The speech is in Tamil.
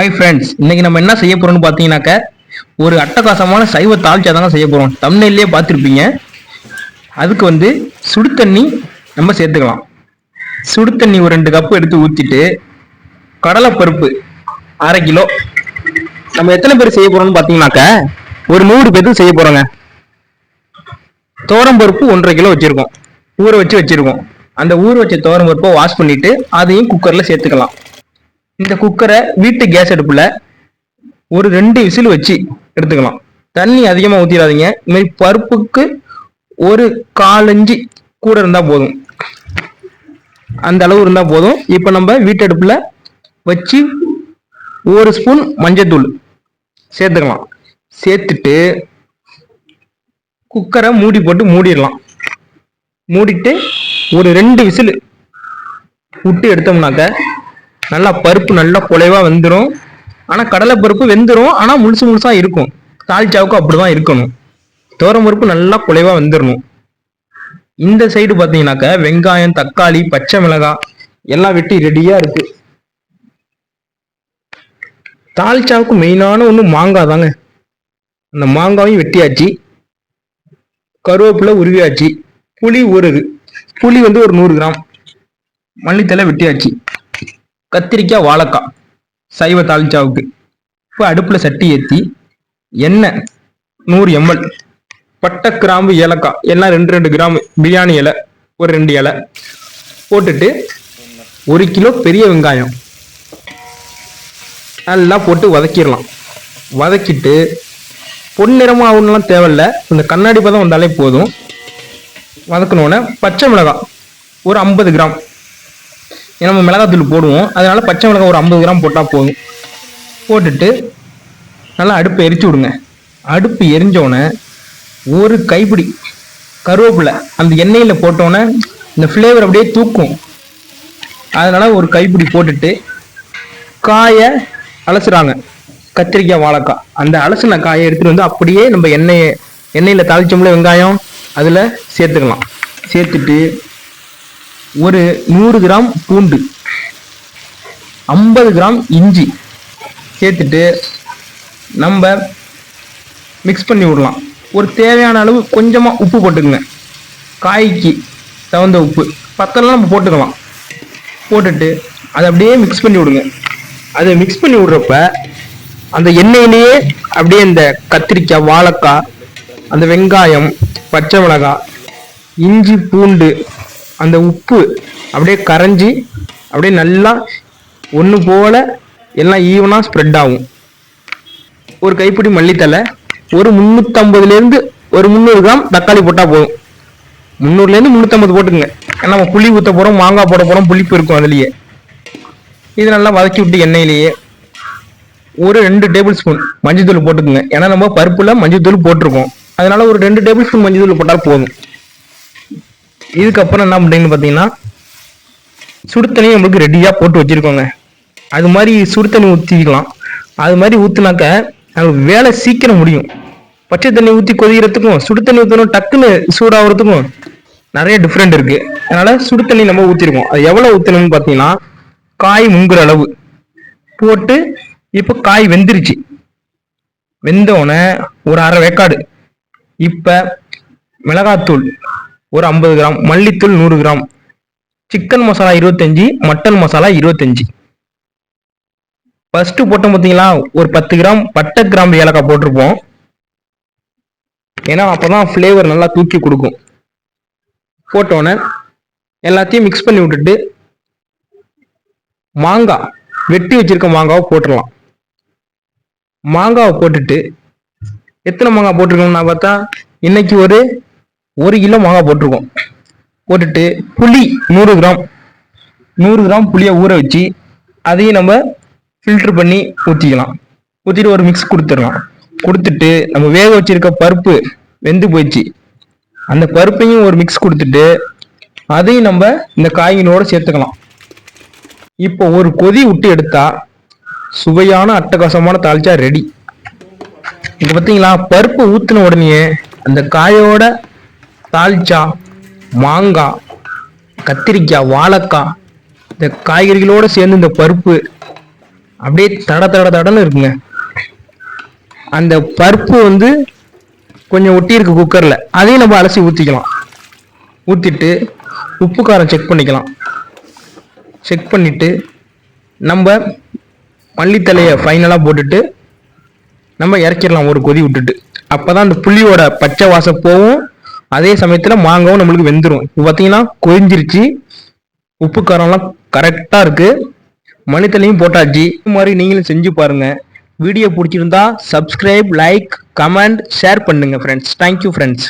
ஹாய் ஃப்ரெண்ட்ஸ் இன்னைக்கு நம்ம என்ன செய்ய போறோம்னு பார்த்தீங்கன்னாக்க ஒரு அட்டகாசமான சைவ தாழ்ச்சா தாங்க செய்ய போகிறோம் தமிழ்நிலையே பார்த்துருப்பீங்க. அதுக்கு வந்து சுடு தண்ணி நம்ம சேர்த்துக்கலாம். சுடு தண்ணி ஒரு ரெண்டு கப்பு எடுத்து ஊற்றிட்டு கடலைப்பருப்பு அரை கிலோ. நம்ம எத்தனை பேர் செய்ய போகிறோம்னு பார்த்தீங்கன்னாக்க ஒரு நூறு பேருக்கு செய்ய போகிறோங்க தோரம் பருப்பு ஒன்றரை கிலோ வச்சுருக்கோம். ஊற வச்சு வச்சுருக்கோம். அந்த ஊற வச்ச தோரம் பருப்பை வாஷ் பண்ணிவிட்டு அதையும் குக்கரில் சேர்த்துக்கலாம். இந்த குக்கரை வீட்டு கேஸ் அடுப்புல ஒரு ரெண்டு விசில் வச்சு எடுத்துக்கலாம். தண்ணி அதிகமாக ஊற்றிடாதீங்க இதுமாரி பருப்புக்கு ஒரு காலஞ்சு கூட இருந்தால் போதும். அந்த அளவு இருந்தால் போதும். இப்போ நம்ம வீட்டு வச்சு ஒரு ஸ்பூன் மஞ்சத்தூள் சேர்த்துக்கலாம். சேர்த்துட்டு குக்கரை மூடி போட்டு மூடிடலாம். மூடிட்டு ஒரு ரெண்டு விசில் விட்டு எடுத்தோம்னாக்க நல்லா பருப்பு நல்லா குலைவாக வெந்துடும் ஆனால் கடலை பருப்பு வெந்துடும் ஆனால் முழுசு முழுசாக இருக்கும். தாளிச்சாவுக்கும் அப்படி தான் இருக்கணும். தோரம் பருப்பு நல்லா குலைவாக வெந்துடணும் இந்த சைடு பார்த்தீங்கன்னாக்கா வெங்காயம் தக்காளி பச்சை மிளகாய் எல்லாம் வெட்டி ரெடியாக இருக்கு. தால்ச்சாவுக்கு மெயினான ஒன்று மாங்காய் தாங்க. அந்த மாங்காயும் வெட்டியாச்சு. கருவேப்பிலை உருவியாச்சு. புளி ஊறுது புளி வந்து ஒரு நூறு கிராம். மல்லித்தலை வெட்டியாச்சு. கத்திரிக்காய் வாழைக்காய் சைவ தாளிச்சாவுக்கு. இப்போ அடுப்பில் சட்டி ஏற்றி எண்ணெய் நூறு எம்எல் பட்டை கிராம்பு ஏலக்காய் எல்லாம் ரெண்டு ரெண்டு கிராம் பிரியாணி இலை ஒரு ரெண்டு இலை போட்டுட்டு ஒரு கிலோ பெரிய வெங்காயம் நல்லா போட்டு வதக்கிடலாம். வதக்கிட்டு பொன்னிறமாக ஆகணும்லாம் தேவையில்ல. இந்த கண்ணாடி பதம் வந்தாலே போதும். வதக்கணுன்னே பச்சை மிளகாய் ஒரு ஐம்பது கிராம் நம்ம மிளகாத்தூள் போடுவோம். அதனால் பச்சை மிளகாய் ஒரு ஐம்பது கிராம் போட்டால் போதும். போட்டுட்டு நல்லா அடுப்பை எரிச்சு விடுங்க. அடுப்பு எரிஞ்சோடனே ஒரு கைப்பிடி கருவேப்பிலை அந்த எண்ணெயில் போட்டோன்னே இந்த ஃப்ளேவர் அப்படியே தூக்கும். அதனால் ஒரு கைப்பிடி போட்டுட்டு காயை அலசுறாங்க. கத்திரிக்காய் வாழைக்காய். அந்த அலசின காயை எடுத்துகிட்டு வந்து அப்படியே நம்ம எண்ணெயை எண்ணெயில் தாளிச்சோம்ல வெங்காயம் அதில் சேர்த்துக்கலாம். சேர்த்துட்டு ஒரு நூறு கிராம் பூண்டு ஐம்பது கிராம் இஞ்சி சேர்த்துட்டு நம்ம மிக்ஸ் பண்ணி விடலாம். ஒரு தேவையான அளவு கொஞ்சமாக உப்பு போட்டுக்கோங்க. காய்க்கு தகுந்த உப்பு. பத்தெல்லாம் நம்ம போட்டுக்கலாம். போட்டுட்டு அதை அப்படியே மிக்ஸ் பண்ணி விடுங்க. அதை மிக்ஸ் பண்ணி விடுறப்ப அந்த எண்ணெயிலேயே அப்படியே இந்த கத்திரிக்காய் வாழைக்காய் அந்த வெங்காயம் பச்சை மிளகாய் இஞ்சி பூண்டு அந்த உப்பு அப்படியே கரைஞ்சி அப்படியே நல்லா ஒன்று போல எல்லாம் ஈவனாக ஸ்ப்ரெட் ஆகும். ஒரு கைப்பிடி மல்லித்தலை ஒரு முந்நூற்றம்பதுலேருந்து ஒரு முந்நூறு கிராம் தக்காளி போட்டால் போதும். முந்நூறுலேருந்து முந்நூற்றம்பது போட்டுங்க ஏன்னா நம்ம புளி ஊற்ற போகிறோம் மாங்காய் போட போகிறோம் புளிப்பு இருக்கும் அதுலேயே. இது நல்லா வதக்கி விட்டு எண்ணெயிலேயே ஒரு ரெண்டு டேபிள் ஸ்பூன் மஞ்சள் போட்டுக்குங்க. ஏன்னா நம்ம பருப்பில் மஞ்சள் போட்டிருக்கோம். அதனால ஒரு ரெண்டு டேபிள் ஸ்பூன் மஞ்சள் போட்டால் போதும். இதுக்கப்புறம் என்ன பண்ணுறீங்கன்னு பார்த்தீங்கன்னா சுடு நம்மளுக்கு ரெடியாக போட்டு வச்சிருக்கோங்க. அது மாதிரி சுடு தண்ணி ஊற்றிக்கலாம் அது மாதிரி ஊற்றுனாக்க நமக்கு வேலை சீக்கிரம் முடியும். பச்சை தண்ணி ஊற்றி கொதிக்கிறதுக்கும் சுடு தண்ணி ஊற்றணும் டக்குன்னு சூடாகிறதுக்கும் நிறைய டிஃப்ரெண்ட் இருக்குது அதனால் சுடு தண்ணி நம்ம ஊற்றிருக்கோம் அது எவ்வளோ ஊற்றணும்னு பார்த்தீங்கன்னா காய் முங்குற அளவு. போட்டு இப்போ காய் வெந்துருச்சு. வெந்தோடனே ஒரு அரை வேக்காடு. இப்போ மிளகாத்தூள். ஒரு ஐம்பது கிராம் மல்லித்தூள் நூறு கிராம் சிக்கன் மசாலா இருபத்தஞ்சி மட்டன் மசாலா இருபத்தஞ்சி. ஃபஸ்ட்டு போட்டோம் பார்த்தீங்களா ஒரு பத்து கிராம் பட்டை கிராம்பு ஏலக்காய் போட்டிருப்போம். ஏன்னா அப்பதான் ஃப்ளேவர் நல்லா தூக்கி கொடுக்கும். போட்டோன்னே எல்லாத்தையும் மிக்ஸ் பண்ணி விட்டுட்டு மாங்காய் வெட்டி வச்சிருக்க மாங்காவை போட்டுடலாம். மாங்காவை போட்டுட்டு எத்தனை மாங்காய் போட்டிருக்கோம்னா பார்த்தா இன்னைக்கு ஒரு ஒரு கிலோ மாங்காய் போட்டிருக்கோம். போட்டுட்டு புளி நூறு கிராம். நூறு கிராம் புளியை ஊற வச்சு அதையும் நம்ம ஃபில்ட்ரு பண்ணி ஊற்றிக்கலாம் ஊற்றிட்டு ஒரு மிக்ஸ் கொடுத்துடலாம். கொடுத்துட்டு நம்ம வேக வச்சிருக்க பருப்பு வெந்து போயிடுச்சு. அந்த பருப்பையும் ஒரு மிக்ஸ் கொடுத்துட்டு அதையும் நம்ம இந்த காய்களோடு சேர்த்துக்கலாம். இப்போ ஒரு கொதி விட்டு எடுத்தா சுவையான அட்டகாசமான தாளிச்சா ரெடி இப்போ பார்த்தீங்களா பருப்பு ஊற்றின உடனே அந்த காயோட தால்ச்சா மாங்காய் கத்திரிக்காய் வாழைக்காய் இந்த காய்கறிகளோடு சேர்ந்து இந்த பருப்பு அப்படியே தட தட தடன்னு இருக்குங்க. அந்த பருப்பு வந்து கொஞ்சம் ஒட்டி இருக்கு குக்கரில் அதையும் நம்ம அலசி ஊற்றிக்கலாம் ஊற்றிட்டு உப்பு காரம் செக் பண்ணிக்கலாம். செக் பண்ணிவிட்டு நம்ம மல்லித்தலையை ஃபைனலாக போட்டுட்டு நம்ம இறக்கிடலாம் ஒரு கொதி விட்டுட்டு. அப்போ தான் அந்த புளியோட பச்சை வாசம் போகும். அதே சமயத்தில் மாங்காவும் நம்மளுக்கு வெந்துடும் இப்போ பார்த்தீங்கன்னா கொதிஞ்சிருச்சு. உப்பு காரம்லாம் கரெக்டாக இருக்குது மணித்தலையும் போட்டாச்சு. இது மாதிரி நீங்களும் செஞ்சு பாருங்கள் வீடியோ பிடிச்சிருந்தா சப்ஸ்கிரைப் லைக் கமெண்ட் ஷேர் பண்ணுங்கள் ஃப்ரெண்ட்ஸ் தேங்க்யூ ஃப்ரெண்ட்ஸ்